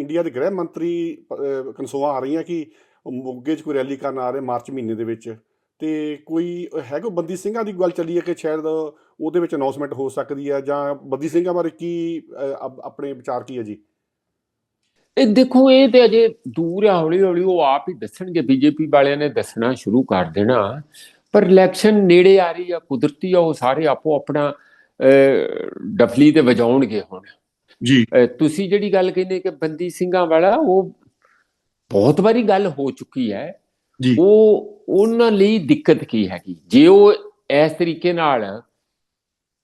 India ਦੇ ਗ੍ਰਹਿ ਮੰਤਰੀ ਅਹ, ਆ ਰਹੀਆਂ ਕਿ ਮੋਗੇ 'ਚ ਕੋਈ ਰੈਲੀ ਕਰਨ ਆ ਰਹੇ ਮਾਰਚ ਮਹੀਨੇ ਦੇ ਵਿੱਚ। ਤੇ ਕੋਈ ਹੈ ਕੋਈ ਬੰਦੀ ਸਿੰਘਾਂ ਦੀ ਗੱਲ ਚੱਲੀ ਹੈ ਕਿ ਸ਼ਾਇਦ ਉਹਦੇ ਵਿੱਚ ਅਨਾਉਂਸਮੈਂਟ ਹੋ ਸਕਦੀ ਹੈ ਜਾਂ ਬੰਦੀ ਸਿੰਘਾਂ ਬਾਰੇ ਕੀ ਆਪਣੇ ਵਿਚਾਰ ਕੀ ਹੈ ਜੀ? ਇਹ ਦੇਖੋ ਇਹ ਤੇ ਅਜੇ ਦੂਰ ਆ ਹੌਲੀ ਹੌਲੀ ਉਹ ਆਪ ਹੀ ਦੱਸਣਗੇ। ਬੀਜੇਪੀ ਵਾਲਿਆਂ ਨੇ ਦੱਸਣਾ ਸ਼ੁਰੂ ਕਰ ਦੇਣਾ। ਪਰ ਇਲੈਕਸ਼ਨ ਨੇੜੇ ਆ ਰਹੀ ਆ ਕੁਦਰਤੀ ਆ ਉਹ ਸਾਰੇ ਆਪੋ ਆਪਣਾ ਅਹ, ਡਫਲੀ ਤੇ ਵਜਾਉਣਗੇ ਹੁਣ। ਜੀ। ਤੁਸੀਂ ਜਿਹੜੀ ਗੱਲ ਕਹਿੰਦੇ ਕਿ ਬੰਦੀ ਸਿੰਘਾਂ ਵਾਲਾ ਉਹ ਬਹੁਤ ਵਾਰੀ ਗੱਲ ਹੋ ਚੁੱਕੀ ਹੈ। ਜੀ। ਉਹ ਉਹਨਾਂ ਲਈ ਦਿੱਕਤ ਕੀ ਹੈਗੀ? ਜੇ ਉਹ ਇਸ ਤਰੀਕੇ ਨਾਲ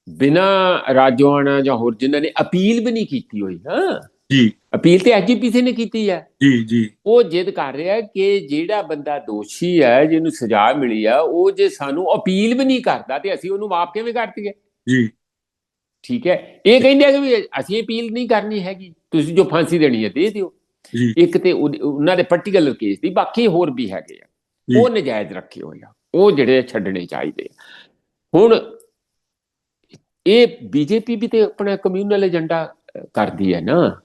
ਬਿਨਾ ਰਾਜਵਾਨਾ ਜਾਂ ਹੋਰ ਜਿਨ੍ਹਾਂ ਨੇ ਅਪੀਲ ਵੀ ਨਹੀਂ ਕੀਤੀ ਹੋਈ ਹਾਂ? ਜੀ। ਅਪੀਲ ਤੇ ਐਜੀਪੀਸੀ ਨੇ ਕੀਤੀ ਹੈ। ਜੀ ਜੀ। ਉਹ ਜਿੱਦ ਕਰ ਰਿਹਾ ਕਿ ਜਿਹੜਾ ਬੰਦਾ ਦੋਸ਼ੀ ਹੈ ਜਿਹਨੂੰ ਸਜ਼ਾ ਮਿਲੀ ਆ ਉਹ ਜੇ ਸਾਨੂੰ ਅਪੀਲ ਵੀ ਨਹੀਂ ਕਰਦਾ ਤੇ ਅਸੀਂ ਉਹਨੂੰ ਮਾਫ ਕਿਵੇਂ ਕਰ ਦਈਏ? ਜੀ। ਠੀਕ ਹੈ? ਇਹ ਕਹਿੰਦੇ ਆ ਕਿ ਵੀ ਅਸੀਂ ਅਪੀਲ ਨਹੀਂ ਕਰਨੀ ਹੈਗੀ। ਤੁਸੀਂ ਜੋ ਫਾਂਸੀ ਦੇਣੀ ਹੈ ਦੇ ਦਿਓ। ਇੱਕ ਤੇ ਉਹ- ਉਹਨਾਂ ਦੇ ਪਾਰਟਿਕੂਲਰ ਕੇਸ ਦੀ ਬਾਕੀ ਹੋਰ ਵੀ ਹੈਗੇ ਆ। ਉਹ ਨਜਾਇਜ਼ ਰੱਖੇ ਹੋਏ ਆ। ਉਹ ਜਿਹੜੇ ਛੱਡਣੇ ਚਾਹੀਦੇ ਹੁਣ ਇਹ ਬੀਜੇਪੀ ਵੀ ਤੇ ਆਪਣਾ ਕਮਿਊਨਲ ਏਜੰਡਾ ਕਰਦੀ ਹੈ ਨਾ।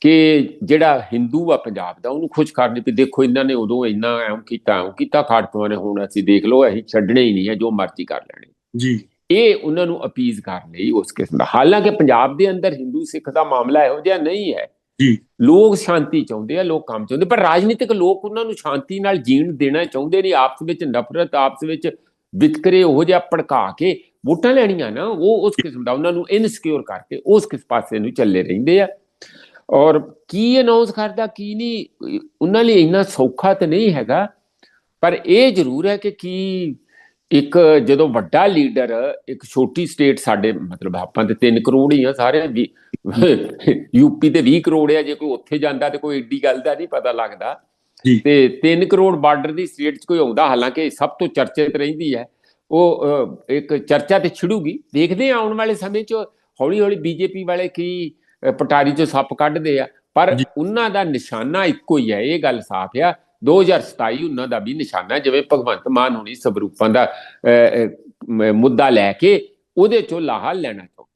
ਕਿ ਜਿਹੜਾ ਹਿੰਦੂ ਆ ਪੰਜਾਬ ਦਾ ਉਹਨੂੰ ਖੁਸ਼ ਕਰਨ ਵੀ ਦੇਖੋ ਇਹਨਾਂ ਨੇ ਉਦੋਂ ਇੰਨਾ ਐਂ ਕੀਤਾ ਐਂ ਕੀਤਾ ਖਾੜਕੂਆਂ ਨੇ ਹੁਣ ਅਸੀਂ ਦੇਖ ਲਓ ਅਸੀਂ ਛੱਡਣੇ ਹੀ ਨਹੀਂ ਹੈ ਜੋ ਮਰਜ਼ੀ ਕਰ ਲੈਣੇ। ਜੀ। ਇਹ ਉਹਨਾਂ ਨੂੰ ਅਪੀਜ਼ ਕਰਨ ਲਈ ਉਸ ਕਿਸਮ ਦਾ। ਹਾਲਾਂਕਿ ਪੰਜਾਬ ਦੇ ਅੰਦਰ ਹਿੰਦੂ ਸਿੱਖ ਦਾ ਮਾਮਲਾ ਇਹੋ ਜਿਹਾ ਨਹੀਂ ਹੈ। ਜੀ। ਲੋਕ ਸ਼ਾਂਤੀ ਚਾਹੁੰਦੇ ਆ ਲੋਕ ਕੰਮ ਚਾਹੁੰਦੇ ਪਰ ਰਾਜਨੀਤਿਕ ਲੋਕ ਉਹਨਾਂ ਨੂੰ ਸ਼ਾਂਤੀ ਨਾਲ ਜੀਣ ਦੇਣਾ ਚਾਹੁੰਦੇ ਨਹੀਂ ਆਪਸ ਵਿੱਚ ਨਫ਼ਰਤ ਆਪਸ ਵਿੱਚ ਵਿਤਕਰੇ ਉਹ ਜਿਹਾ ਭੜਕਾ ਕੇ ਵੋਟਾਂ ਲੈਣੀਆਂ ਨਾ ਉਹ ਉਸ ਕਿਸਮ ਦਾ ਉਹਨਾਂ ਨੂੰ ਇਨਸਿਕਿਉਰ ਕਰਕੇ ਉਸ ਕਿਸ ਪਾਸੇ ਨੂੰ ਚੱਲੇ ਰਹਿੰਦੇ ਆ। ਔਰ ਕੀ ਅਨਾਉਂਸ ਕਰਦਾ ਕੀ ਨਹੀਂ ਉਹਨਾਂ ਲਈ ਇੰਨਾ ਸੌਖਾ ਤਾਂ ਨਹੀਂ ਹੈਗਾ ਪਰ ਇਹ ਜ਼ਰੂਰ ਹੈ ਕਿ ਕੀ ਇੱਕ ਜਦੋਂ ਵੱਡਾ ਲੀਡਰ ਇੱਕ ਛੋਟੀ ਸਟੇਟ ਸਾਡੇ ਮਤਲਬ ਆਪਾਂ ਤੇ 3 ਕਰੋੜ ਹੀ ਆ ਸਾਰੇ ਵੀ ਯੂਪੀ ਤੇ 20 ਕਰੋੜ ਆ ਜੇ ਕੋਈ ਉੱਥੇ ਜਾਂਦਾ ਤੇ ਕੋਈ ਏਡੀ ਗੱਲ ਦਾ ਨਹੀਂ ਪਤਾ ਲੱਗਦਾ। ਤੇ 3 ਕਰੋੜ ਬਾਰਡਰ ਦੀ ਸਟੇਟ 'ਚ ਕੋਈ ਆਉਂਦਾ ਹਾਲਾਂਕਿ ਸਭ ਤੋਂ ਚਰਚੇ 'ਤੇ ਰਹਿੰਦੀ ਹੈ। ਉਹ ਇੱਕ ਚਰਚਾ ਤੇ ਛਿੜੂਗੀ। ਦੇਖਦੇ ਆਉਣ ਵਾਲੇ ਸਮੇਂ 'ਚ ਹੌਲੀ ਹੌਲੀ ਬੀਜੇਪੀ ਵਾਲੇ ਕੀ ਪਟਾਰੀ 'ਚੋਂ ਸੱਪ ਕੱਢਦੇ ਆ। ਪਰ। ਉਹਨਾਂ ਦਾ ਨਿਸ਼ਾਨਾ ਇੱਕੋ ਹੀ ਹੈ ਇਹ ਗੱਲ ਸਾਫ਼ ਆ। 2027 ਉਹਨਾਂ ਦਾ ਵੀ ਨਿਸ਼ਾਨਾ ਜਿਵੇਂ ਭਗਵੰਤ ਮਾਨ ਹੁਣੀ ਸਵਰੂਪਾਂ ਦਾ ਅਹ, ਮੁੱਦਾ ਲੈ ਕੇ ਉਹਦੇ ਚੋਂ ਲਾਹਾ ਲੈਣਾ ਚਾਹੁੰਦੇ।